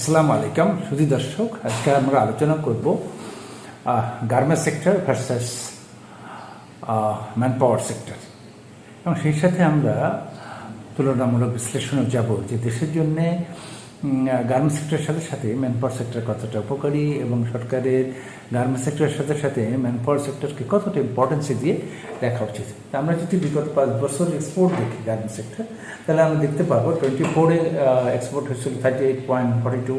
আসসালামু আলাইকুম, সুধী দর্শক। আজকে আমরা আলোচনা করব garments sector versus man power sector এবং সেই সাথে আমরা তুলনামূলক বিশ্লেষণে যাব যে দেশের জন্যে গার্মেন্টস সেক্টরের সাথে সাথে ম্যান পাওয়ার সেক্টর কতটা উপকারী এবং সরকারের গার্মেন্টস সেক্টরের সাথে সাথে ম্যান পাওয়ার সেক্টরকে কতটা ইম্পর্টেন্সে দিয়ে দেখা উচিত? আমরা যদি বিগত পাঁচ বছর এক্সপোর্ট দেখি গার্মেন্টস সেক্টর তাহলে আমরা দেখতে পাবো টোয়েন্টি ফোরে এক্সপোর্ট হয়েছিল thirty eight point forty two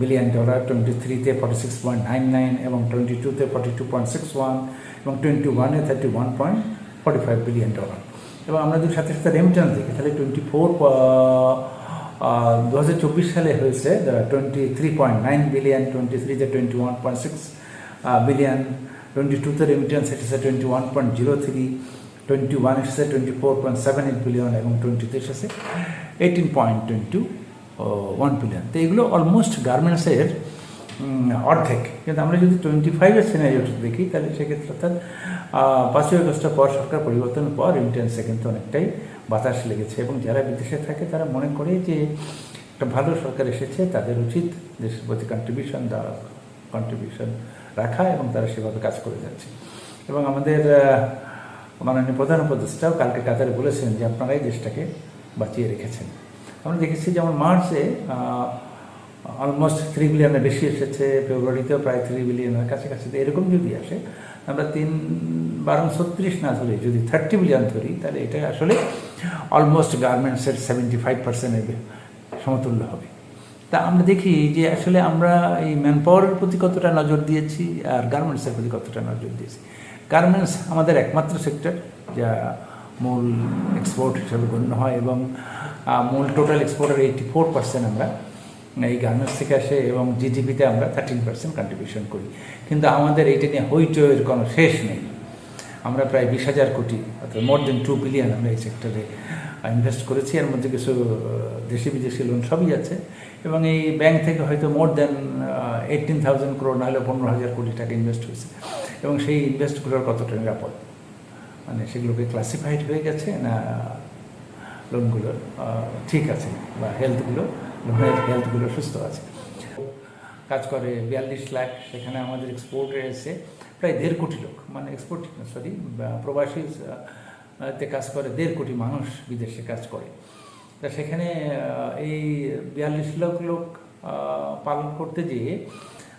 billion dollar twenty থ্রিতে forty six point nine nine এবং টোয়েন্টি টুতে forty two point six one এবং টোয়েন্টি ওয়ানে thirty one point forty five billion dollar এবং আমরা যদি সাথে সাথে রেমিটেন্স দেখি, তাহলে টোয়েন্টি ফোর দু হাজার চব্বিশ সালে হয়েছে twenty three point nine billion twenty থ্রিতে twenty one point six billion twenty টুতে রেমিটেন্স এসেছে twenty one point zero three twenty one এসেছে twenty four point seven eight billion এবং টোয়েন্টিতে এসেছে eighteen point twenty one billion তো এগুলো almost গার্মেন্টসের অর্ধেক। কিন্তু আমরা যদি টোয়েন্টি ফাইভের সিনারিওটা দেখি, তাহলে সেক্ষেত্রে অর্থাৎ পাঁচই আগস্টের পর সরকার পরিবর্তনের পর রেমিটেন্সে কিন্তু অনেকটাই বাতাস লেগেছে এবং যারা বিদেশে থাকে, তারা মনে করে যে একটা ভালো সরকার এসেছে, তাদের উচিত দেশের প্রতি কন্ট্রিবিউশন দেওয়া কন্ট্রিবিউশন রাখা এবং তারা সেভাবে কাজ করে যাচ্ছে। এবং আমাদের মাননীয় প্রধান উপদেষ্টাও কালকে কাতারে বলেছেন যে আপনারাই দেশটাকে বাঁচিয়ে রেখেছেন। আমরা দেখেছি যেমন মার্চে অলমোস্ট থ্রি বিলিয়নের বেশি এসেছে, ফেব্রুয়ারিতেও প্রায় থ্রি বিলিয়নের কাছাকাছি। এরকম যদি আসে, আমরা তিন, বারো, ছত্রিশ না ধরে, যদি থার্টি বিলিয়ন ধরি, তাহলে এটা আসলে অলমোস্ট গার্মেন্টসের সেভেন্টি ফাইভ পার্সেন্টের সমতুল্য হবে। তা আমরা দেখি যে আসলে আমরা এই ম্যান পাওয়ারের প্রতি কতটা নজর দিয়েছি আর গার্মেন্টসের প্রতি কতটা নজর দিয়েছি। গার্মেন্টস আমাদের একমাত্র সেক্টর যা মূল এক্সপোর্ট হিসেবে গণ্য হয় এবং মূল টোটাল এক্সপোর্টের এইটি ফোর পার্সেন্ট আমরা এই গার্মেন্টস থেকে আসে এবং জিডিপিতে আমরা থার্টিন পার্সেন্ট কন্ট্রিবিউশন করি। কিন্তু আমাদের এইটা নিয়ে হইচইয়ের কোনো শেষ নেই। আমরা প্রায় বিশ হাজার কোটি, অর্থাৎ মোর দেন টু বিলিয়ন আমরা এই সেক্টরে ইনভেস্ট করেছি। এর মধ্যে কিছু দেশি বিদেশি লোন সবই আছে। এবং এই ব্যাংক থেকে হয়তো মোর দেন এইটিন থাউজেন্ড ক্রোড নাহলে পনেরো হাজার কোটি টাকা ইনভেস্ট হয়েছে। এবং সেই ইনভেস্টগুলোর কতটা নিরাপদ? মানে সেগুলোকে ক্লাসিফাইড হয়ে গেছে না লোনগুলো ঠিক আছে বা হেলথগুলো লোনের হেলথগুলো সুস্থ আছে। কাজ করে বিয়াল্লিশ লাখ, সেখানে আমাদের এক্সপোর্টে এসে প্রায় দেড় কোটি লোক মানে এক্সপোর্ট সরি প্রবাসী তে কাজ করে দেড় কোটি মানুষ বিদেশে কাজ করে। তা সেখানে এই বিয়াল্লিশ লাখ লোক পালন করতে যেয়ে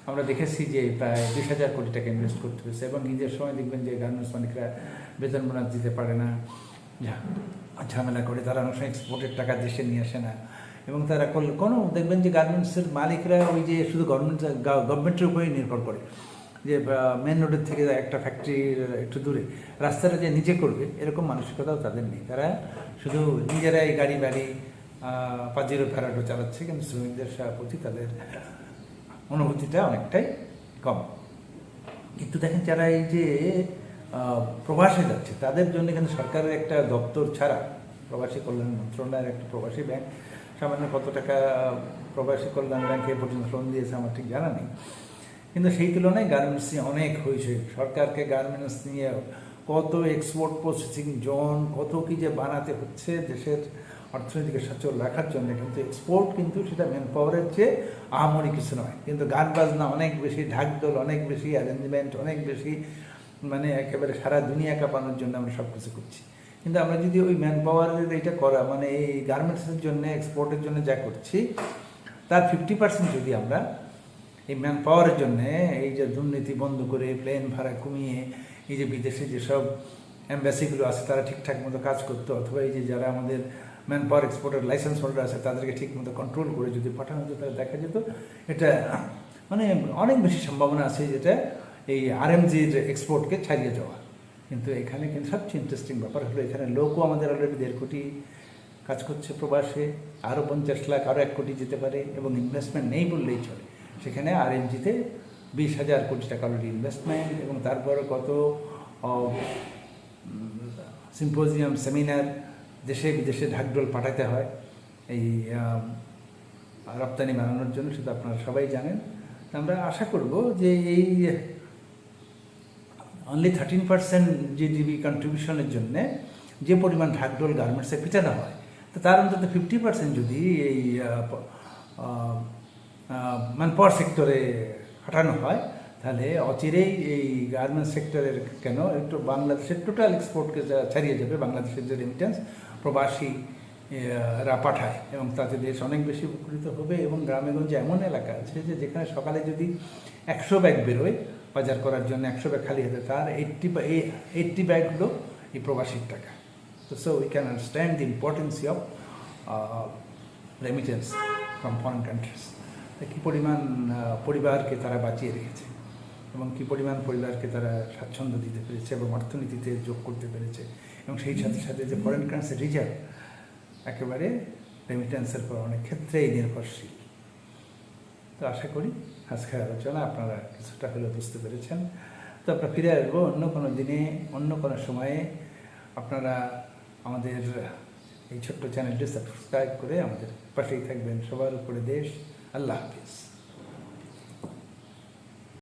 আমরা দেখেছি যে প্রায় বিশ হাজার কোটি টাকা ইনভেস্ট করতে হয়েছে এবং ঈদের সময় দেখবেন যে গার্মেন্টস মালিকরা বেতন বোনাস দিতে পারে না ঝামেলা করে, তারা অনেক সময় এক্সপোর্টের টাকা দেশে নিয়ে আসে না। এবং তারা কোনো দেখবেন যে গার্মেন্টসের মালিকরা ওই যে শুধু গভর্নমেন্ট গভর্নমেন্টের উপরেই নির্ভর করে। যে মেন রোডের থেকে একটা ফ্যাক্টরির একটু দূরে। রাস্তাটা যে নিজে করবে, এরকম মানসিকতাও তাদের নেই। তারা শুধু নিজেরাই গাড়ি, বাড়ি পাজিরো ফেরাটো চালাচ্ছে, কিন্তু শ্রমিকদের প্রতি তাদের অনুভূতিটা অনেকটাই কম। কিন্তু দেখেন যারা এই যে প্রবাসে যাচ্ছে, তাদের জন্য কিন্তু সরকারের একটা দপ্তর ছাড়া প্রবাসী কল্যাণ মন্ত্রণালয়ের একটা প্রবাসী ব্যাংক সামান্য কত টাকা প্রবাসী কল্যাণ ব্যাংকে পর্যন্ত লোন দিয়েছে, আমার ঠিক জানা নেই। কিন্তু সেই তুলনায় গার্মেন্টস নিয়ে অনেক হয়েছে। সরকারকে গার্মেন্টস নিয়ে কত এক্সপোর্ট প্রসেসিং জোন কত কি যে বানাতে হচ্ছে দেশের অর্থনীতিকে সচল রাখার জন্য। কিন্তু এক্সপোর্ট কিন্তু সেটা ম্যান পাওয়ারের চেয়ে আহামরি কিছু নয়। কিন্তু গান বাজনা অনেক বেশি ঢাকদোল অনেক বেশি অ্যারেঞ্জমেন্ট অনেক বেশি মানে একেবারে সারা দুনিয়া কাঁপানোর জন্য আমরা সব কিছু করছি। কিন্তু আমরা যদি ওই ম্যান পাওয়ারের এইটা করা মানে এই গার্মেন্টসের জন্য এক্সপোর্টের জন্য যা করছি, তার ফিফটি পার্সেন্ট যদি আমরা এই ম্যান পাওয়ারের জন্য, এই যে দুর্নীতি বন্ধ করে প্লেন ভাড়া কমিয়ে, এই যে বিদেশে যেসব অ্যাম্বাসিগুলো আছে, তারা ঠিকঠাক মতো কাজ করতো, অথবা এই যে যারা আমাদের ম্যান পাওয়ার এক্সপোর্টের লাইসেন্স হোল্ডার আছে, তাদেরকে ঠিক মতো কন্ট্রোল করে যদি পাঠানো যেত তাহলে দেখা যেত এটা মানে অনেক বেশি সম্ভাবনা আছে যেটা এই আরএমজির এক্সপোর্টকে ছাড়িয়ে যাওয়া কিন্তু এখানে কিন্তু সবচেয়ে ইন্টারেস্টিং ব্যাপার হলো এখানে লোকও আমাদের অলরেডি দেড় কোটি কাজ করছে প্রবাসে, আরও পঞ্চাশ লাখ, আরও এক কোটি যেতে পারে এবং ইনভেস্টমেন্ট নেই বললেই চলে। সেখানে আর এনজিতে বিশ হাজার কোটি টাকা অলরেডি ইনভেস্টমেন্ট এবং তারপরে কত সিম্পোজিয়াম সেমিনার দেশে বিদেশে ঢাকঢোল পাঠাতে হয়। এই রপ্তানি বানানোর জন্য সেটা আপনারা সবাই জানেন। আমরা আশা করব যে এই অনলি থার্টিন পার্সেন্ট জিডিপি কন্ট্রিবিউশনের জন্যে যে পরিমাণ ঢাকঢোল গার্মেন্টসে পিটানো হয়, তো তার অন্তত ফিফটি পার্সেন্ট যদি এই ম্যান পাওয়ার সেক্টরে খাটানো হয়, তাহলে অচিরেই এই গার্মেন্টস সেক্টরের কেন? একটু বাংলাদেশের টোটাল এক্সপোর্টকে ছাড়িয়ে যাবে, বাংলাদেশের যে রেমিটেন্স প্রবাসী রা পাঠায় এবং তাতে দেশ অনেক বেশি উপকৃত হবে এবং গ্রামেগঞ্জে এমন এলাকা আছে যে যেখানে সকালে যদি একশো ব্যাগ বেরোয় বাজার করার জন্য একশো ব্যাগ খালি হতে, তার এইট্টি এইট্টি ব্যাগ হলো এই প্রবাসীর টাকা। তো so we can understand the importance of remittance from foreign countries কী পরিমাণ পরিবারকে তারা বাঁচিয়ে রেখেছে এবং কী পরিমাণ পরিবারকে তারা স্বাচ্ছন্দ্য দিতে পেরেছে এবং অর্থনীতিতে যোগ করতে পেরেছে এবং সেই সাথে সাথে যে ফরেন কারেন্সি রিজার্ভ একেবারে রেমিটেন্সের পর অনেক ক্ষেত্রেই নির্ভরশীল। তো আশা করি আজকের আলোচনা, আপনারা কিছুটা হলেও বুঝতে পেরেছেন। তো আমরা ফিরে আসব অন্য কোনো দিনে, অন্য কোনো সময়ে। আপনারা আমাদের এই ছোট্ট চ্যানেলটি সাবস্ক্রাইব করে আমাদের পাশেই থাকবেন। সবার উপরে দেশ। আল্লাহ হাফিজ।